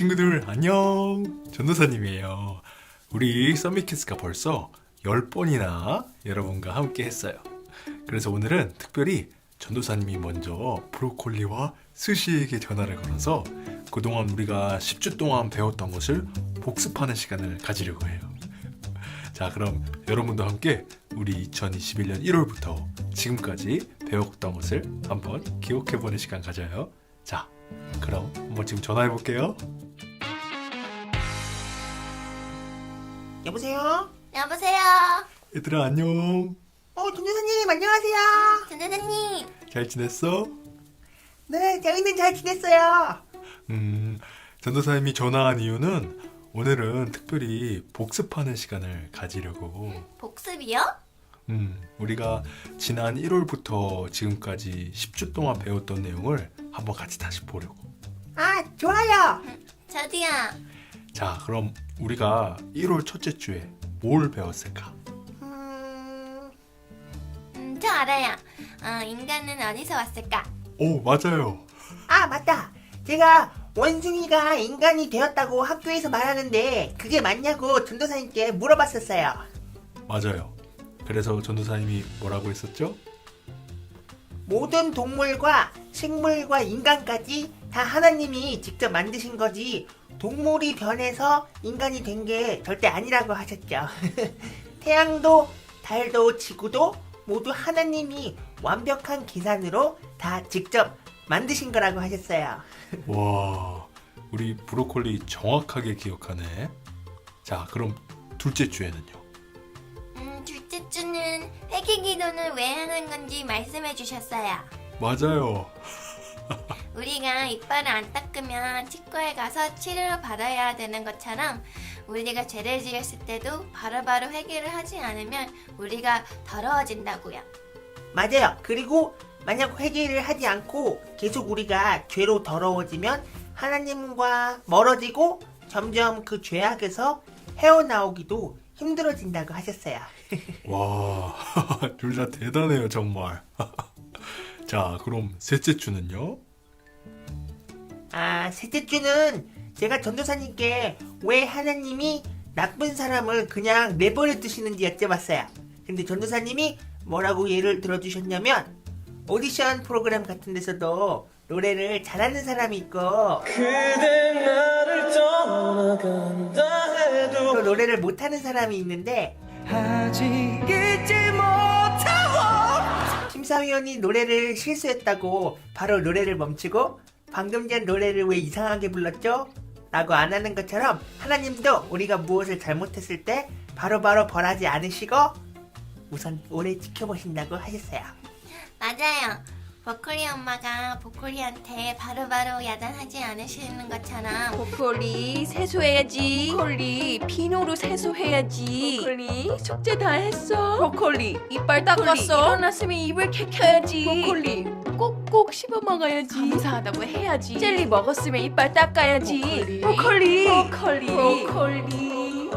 친구들 안녕. 전도사님이에요. 우리 썸미키스가 벌써 10번이나 여러분과 함께 했어요. 그래서 오늘은 특별히 전도사님이 먼저 브로콜리와 스시에게 전화를 걸어서 그동안 우리가 10주 동안 배웠던 것을 복습하는 시간을 가지려고 해요. 자 그럼 여러분도 함께 우리 2021년 1월부터 지금까지 배웠던 것을 한번 기억해보는 시간 가져요. 자 그럼 한번 지금 전화해볼게요 여보세요? 여보세요. 얘들아 안녕 어, 동료사님 안녕하세요. 전도사님. 잘 지냈어? 네, 저희는 잘 지냈어요. 음 전도사님이 전화한 이유는 오늘은 특별히 복습하는 시간을 가지려고 복습이요? 음 우리가 지난 1월부터 지금까지 10주 동안 배웠던 내용을 한번 같이 다시 보려고 아, 좋아요. 저도요. 자 그럼 우리가 1월 첫째 주에 뭘 배웠을까? 음, 음, 저 알아요. 어, 인간은 어디서 왔을까? 오 맞아요 아, 맞다. 제가 원숭이가 인간이 되었다고 학교에서 말하는데 그게 맞냐고 전도사님께 물어봤었어요. 맞아요 그래서 전도사님이 뭐라고 했었죠? 모든 동물과 식물과 인간까지 다 하나님이 직접 만드신 거지 동물이 변해서 인간이 된 게 절대 아니라고 하셨죠. 태양도 달도 지구도 모두 하나님이 완벽한 계산으로 다 직접 만드신 거라고 하셨어요. 와, 우리 브로콜리 정확하게 기억하네. 자, 그럼 둘째 주에는요? 음, 둘째 주는 회개 기도는 왜 하는 건지 말씀해 주셨어요. 맞아요. 우리가 이빨을 안 닦으면 치과에 가서 치료를 받아야 되는 것처럼 우리가 죄를 지었을 때도 바로바로 회개를 하지 않으면 우리가 더러워진다고요. 맞아요. 그리고 만약 회개를 하지 않고 계속 우리가 죄로 더러워지면 하나님과 멀어지고 점점 그 죄악에서 헤어나오기도 힘들어진다고 하셨어요. 와, 둘 다 대단해요, 정말. 자, 그럼 셋째 주는요? 아, 셋째 주는 제가 전도사님께 왜 하나님이 나쁜 사람을 그냥 내버려 두시는지 여쭤봤어요. 근데 전도사님이 뭐라고 예를 들어주셨냐면 오디션 프로그램 같은 데서도 노래를 잘하는 사람이 있고 그대 나를 떠나간다 해도 또 노래를 못하는 사람이 있는데 아직 잊지 못하고 심사위원이 노래를 실수했다고 바로 노래를 멈추고 방금 전 노래를 왜 이상하게 불렀죠? 라고 안 하는 것처럼 하나님도 우리가 무엇을 잘못했을 때 바로바로 벌하지 않으시고 우선 오래 지켜보신다고 하셨어요. 맞아요. 버클리 엄마가 보콜리한테 바로바로 야단하지 않으시는 것처럼 보컬리 세수해야지. 보컬리 비누로 세수해야지. 보컬리 숙제 다 했어. 보컬리 이빨 닦았어. 일어났으면 입을 켜켜야지. 보컬리 꼭 꼭 씹어 먹어야지. 감사하다고 해야지. 젤리 먹었으면 이빨 닦아야지. 보컬리 보컬리 보컬리.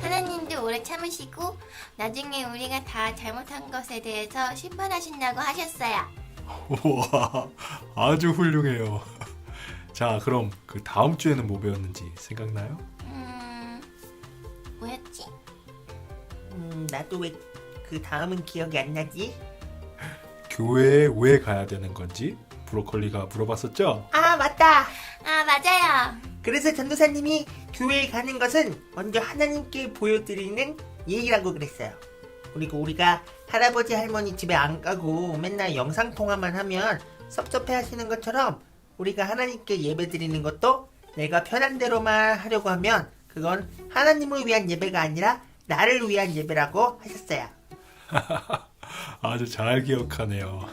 하나님도 오래 참으시고 나중에 우리가 다 잘못한 것에 대해서 심판하신다고 하셨어요. 와, 아주 훌륭해요. 자, 그럼 그 다음 주에는 뭐 배웠는지 생각나요? 음, 뭐였지? 음, 나도 왜 그 다음은 기억이 안 나지? 교회에 왜 가야 되는 건지 브로콜리가 물어봤었죠? 아, 맞다! 아, 맞아요. 그래서 전도사님이 교회에 가는 것은 먼저 하나님께 보여드리는 예의라고 그랬어요. 그리고 우리가 할아버지 할머니 집에 안 가고 맨날 영상 통화만 하면 섭섭해 하시는 것처럼 우리가 하나님께 예배 드리는 것도 내가 편한 대로만 하려고 하면 그건 하나님을 위한 예배가 아니라 나를 위한 예배라고 하셨어요. 아주 잘 기억하네요.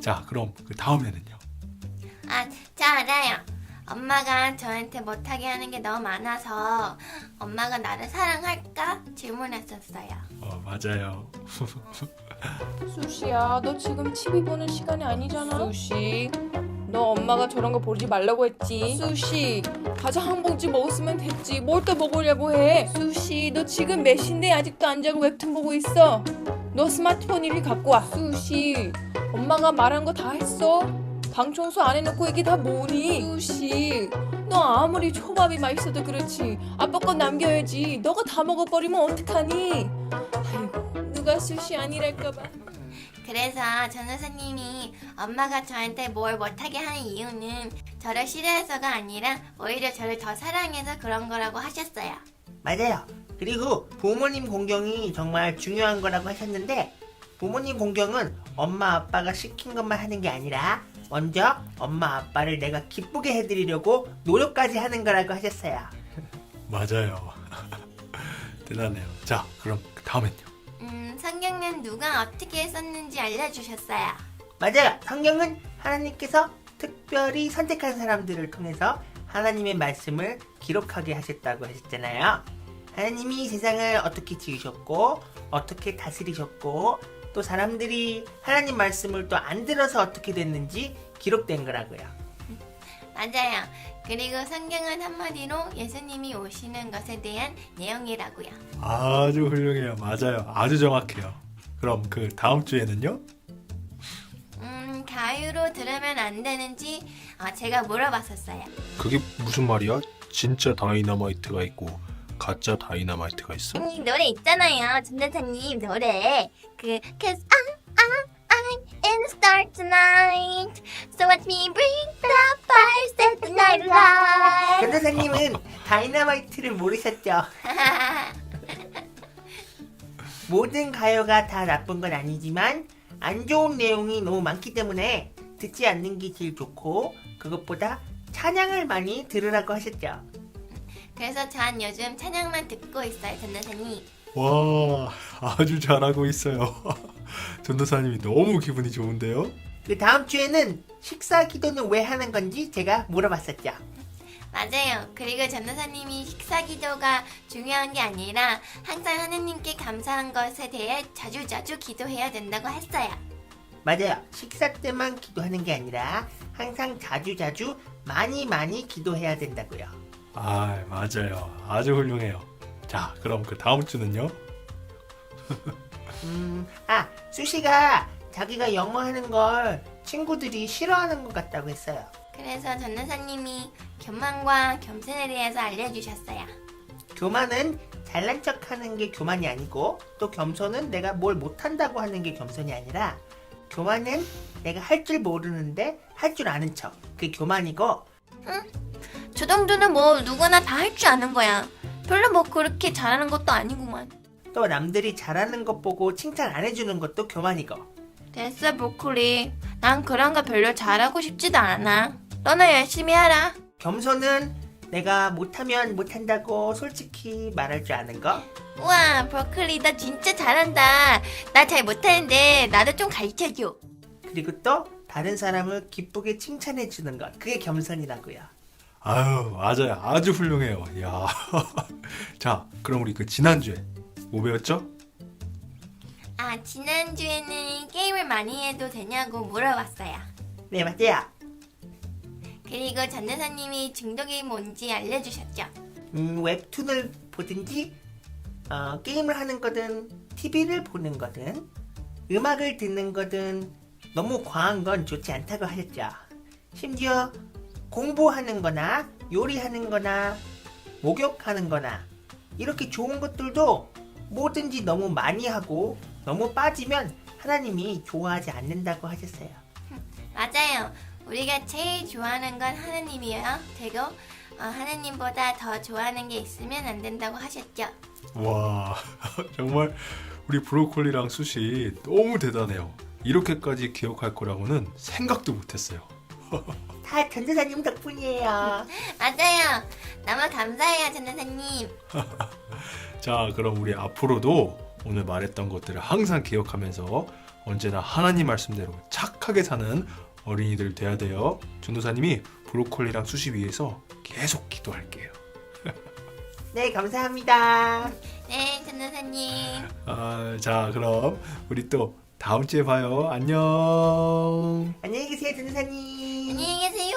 자, 그럼 그 다음에는요? 아, 저 알아요. 엄마가 저한테 못하게 하는 게 너무 많아서 엄마가 나를 사랑할까 질문했었어요. 어, 맞아요. 수시야, 너 지금 TV 보는 시간이 아니잖아. 수시, 너 엄마가 저런 거 보지 말라고 했지. 수시, 과자 한 봉지 먹었으면 됐지. 뭘 또 먹으려고 해? 수시, 너 지금 몇 시인데 아직도 안 자고 웹툰 보고 있어? 너 스마트폰 이리 갖고 와. 수시, 엄마가 말한 거 다 했어? 방 청소 안 해놓고 이게 다 뭐니? 수시, 너 아무리 초밥이 맛있어도 그렇지 아빠 건 남겨야지 너가 다 먹어버리면 어떡하니 아이고 누가 숱이 아니랄까봐 그래서 전도사님이 엄마가 저한테 뭘 못하게 하는 이유는 저를 싫어해서가 아니라 오히려 저를 더 사랑해서 그런 거라고 하셨어요. 맞아요. 그리고 부모님 공경이 정말 중요한 거라고 하셨는데 부모님 공경은 엄마 아빠가 시킨 것만 하는 게 아니라 먼저 엄마 아빠를 내가 기쁘게 해드리려고 노력까지 하는 거라고 하셨어요. 맞아요. 대단해요. 자, 그럼 다음엔요. 음, 성경은 누가 어떻게 썼는지 알려주셨어요. 맞아요. 성경은 하나님께서 특별히 선택한 사람들을 통해서 하나님의 말씀을 기록하게 하셨다고 하셨잖아요. 하나님이 세상을 어떻게 지으셨고, 어떻게 다스리셨고, 또 사람들이 하나님 말씀을 또 안 들어서 어떻게 됐는지 기록된 거라고요. 맞아요. 그리고 성경은 한마디로 예수님이 오시는 것에 대한 내용이라고요. 아주 훌륭해요. 맞아요. 아주 정확해요. 그럼 그 다음 주에는요? 음, 가유로 들으면 안 되는지 어, 제가 물어봤었어요. 그게 무슨 말이야? 진짜 다이너마이트가 있고 가짜 다이너마이트가 있어? 아니 노래 있잖아요 전대사님 노래 그 Cause I'm, I'm, I'm in the star tonight So watch me bring the fire set the night light 전도사님은 다이너마이트를 모르셨죠? 모든 가요가 다 나쁜 건 아니지만 안 좋은 내용이 너무 많기 때문에 듣지 않는 게 제일 좋고 그것보다 찬양을 많이 들으라고 하셨죠. 그래서 전 요즘 찬양만 듣고 있어요 전대사님 와, 아주 잘하고 있어요. 전도사님이 너무 기분이 좋은데요? 그 다음 주에는 식사 기도는 왜 하는 건지 제가 물어봤었죠. 맞아요 그리고 전도사님이 식사 기도가 중요한 게 아니라 항상 하느님께 감사한 것에 대해 자주자주 기도해야 된다고 했어요 맞아요. 식사 때만 기도하는 게 아니라 항상 자주자주 많이 많이 기도해야 된다고요. 아, 맞아요. 아주 훌륭해요. 자, 그럼 그 다음 주는요? 음, 아, 수시가 자기가 영어 하는 걸 친구들이 싫어하는 것 같다고 했어요. 그래서 전도사님이 교만과 겸손에 대해서 알려주셨어요 교만은 잘난 척 하는 게 교만이 아니고 또 겸손은 내가 뭘 못한다고 하는 게 겸손이 아니라 교만은 내가 할 줄 모르는데 할 줄 아는 척. 그게 교만이고 저 정도는 뭐 누구나 다 할 줄 아는 거야. 별로 뭐 그렇게 잘하는 것도 아니구만. 또 남들이 잘하는 것 보고 칭찬 안 해주는 것도 교만이고 됐어, 브로콜리. 난 그런 거 별로 잘하고 싶지도 않아. 너나 열심히 하라. 겸손은 내가 못하면 못한다고 솔직히 말할 줄 아는 거 우와, 브로콜리 너 진짜 잘한다. 나 잘 못하는데 나도 좀 가르쳐줘. 그리고 또 다른 사람을 기쁘게 칭찬해 주는 것 그게 겸손이라고요. 아유, 맞아요. 아주 훌륭해요. 야. 자, 그럼 우리 그 지난주에 뭐 배웠죠? 아, 지난주에는 게임을 많이 해도 되냐고 물어봤어요. 네 맞아요. 그리고 전도사님이 중독이 뭔지 알려주셨죠. 음, 웹툰을 보든지 어, 게임을 하는 거든 TV를 보는 거든 음악을 듣는 거든 너무 과한 건 좋지 않다고 하셨죠. 심지어 공부하는 거나 요리하는 거나 목욕하는 거나 이렇게 좋은 것들도 뭐든지 너무 많이 하고 너무 빠지면 하나님이 좋아하지 않는다고 하셨어요. 맞아요. 우리가 제일 좋아하는 건 하나님이에요. 되고 어, 하나님보다 더 좋아하는 게 있으면 안 된다고 하셨죠. 와, 정말 우리 브로콜리랑 숯이 너무 대단해요. 이렇게까지 기억할 거라고는 생각도 못했어요. 다 전도사님 덕분이에요. 맞아요. 너무 감사해요, 전도사님. 자, 그럼 우리 앞으로도 오늘 말했던 것들을 항상 기억하면서 언제나 하나님 말씀대로 착하게 사는 어린이들 돼야 돼요. 전도사님이 브로콜리랑 숯이 위해서 계속 기도할게요. 네 감사합니다. 네, 전도사님. 아, 자, 그럼 우리 또 다음 주에 봐요. 안녕. 안녕히 계세요 전도사님. 안녕히 계세요.